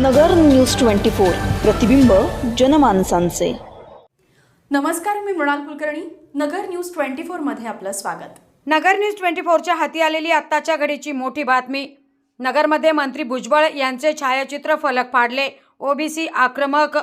नगर news twenty four. प्रतिबिंब जनमानसांचे. नमस्कार मी मृणाल कुलकर्णी. नगर न्यूज ट्वेंटी फोरमध्ये आपलं स्वागत. नगर न्यूज ट्वेंटी फोरच्या हाती आलेली आत्ताच्या घडीची मोठी बातमी. नगरमध्ये मंत्री भुजबळ यांचे छायाचित्र फलक फाडले. ओबीसी आक्रमक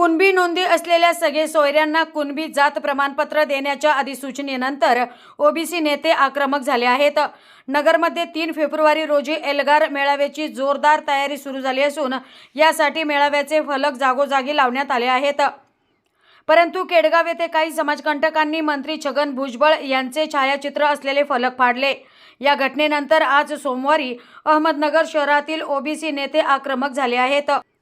कुणबी नोंदी असलेल्या सगळे सोयऱ्यांना कुणबी जात प्रमाणपत्र देण्याच्या अधिसूचनेनंतर ओबीसी नेते आक्रमक झाले आहेत. नगरमध्ये तीन फेब्रुवारी रोजी एल्गार मेळाव्याची जोरदार तयारी सुरू झाली असून यासाठी मेळाव्याचे फलक जागोजागी लावण्यात आले आहेत. परंतु केडगाव येथे काही समाजकंटकांनी मंत्री छगन भुजबळ यांचे छायाचित्र असलेले फलक फाडले. या घटनेनंतर आज सोमवारी अहमदनगर शहरातील ओबीसी नेते आक्रमक झाले आहेत.